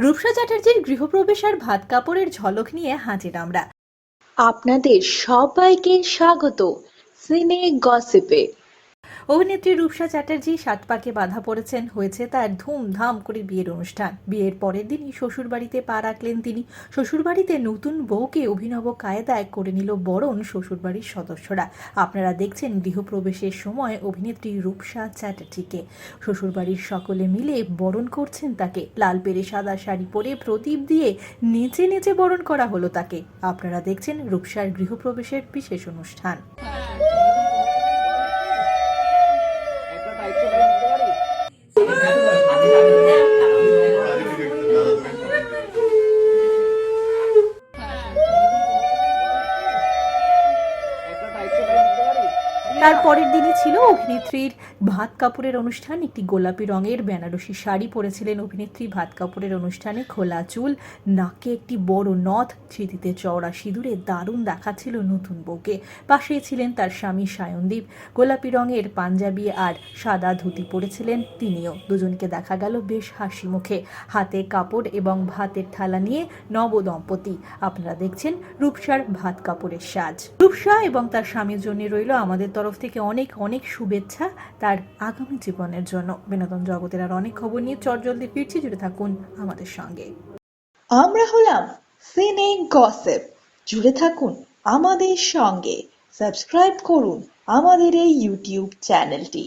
রূপসা চ্যাটার্জির গৃহপ্রবেশ আর ভাত কাপড়ের ঝলক নিয়ে হাজির আমরা। আপনাদের সবাইকে স্বাগত। সিনে গসিপে। অভিনেত্রী রূপসা চ্যাটার্জি সাত পাকে বাধা পড়েছেন। হয়েছে তার ধুমধাম করে বিয়ের অনুষ্ঠান। বিয়ের পরের দিনই শ্বশুরবাড়িতে পা রাখলেন তিনি। শ্বশুরবাড়িতে নতুন বউকে অভিনব কায়দায় করে নিল বরণ শ্বশুরবাড়ির সদস্যরা। আপনারা দেখছেন গৃহপ্রবেশের সময় অভিনেত্রী রূপসা চ্যাটার্জিকে। শ্বশুরবাড়ির সকলে মিলে বরণ করছেন তাকে। লাল পেরে সাদা শাড়ি পরে প্রদীপ দিয়ে নেচে নেচে বরণ করা হলো তাকে। আপনারা দেখছেন রূপসার গৃহপ্রবেশের বিশেষ অনুষ্ঠান। তার পরের দিনই ছিল অভিনেত্রীর ভাত কাপড়ের অনুষ্ঠান। একটি গোলাপি রঙের বেনারসি শাড়ি পরেছিলেন অভিনেত্রী। ভাত কাপড়ের অনুষ্ঠানে খোলা চুল, নাকে একটি বড় নথ, স্মৃতিতে চওড়া সিঁদুরে দারুণ দেখাচ্ছিল নতুন বউকে। পাশে ছিলেন তার স্বামী সায়নদীপ। গোলাপি রঙের পাঞ্জাবি আর সাদা ধুতি পরেছিলেন তিনিও। দুজনকে দেখা গেল বেশ হাসি মুখে। হাতে কাপড় এবং ভাতের থালা নিয়ে নবদম্পতি আপনারা দেখছেন রূপসার ভাত কাপড়ের সাজ। রূপসা এবং তার স্বামীর জন্য রইল আমাদের তরফ থেকে অনেক অনেক শুভেচ্ছা তার আগামী জীবনের জন্য। বিনোদন জগতের আর অনেক খবর নিয়ে চটজলদি ফিরছি। জুড়ে থাকুন আমাদের সঙ্গে। আমরা হলাম সিনে গসেপ। জুড়ে থাকুন আমাদের সঙ্গে। সাবস্ক্রাইব করুন আমাদের এই ইউটিউব চ্যানেলটি।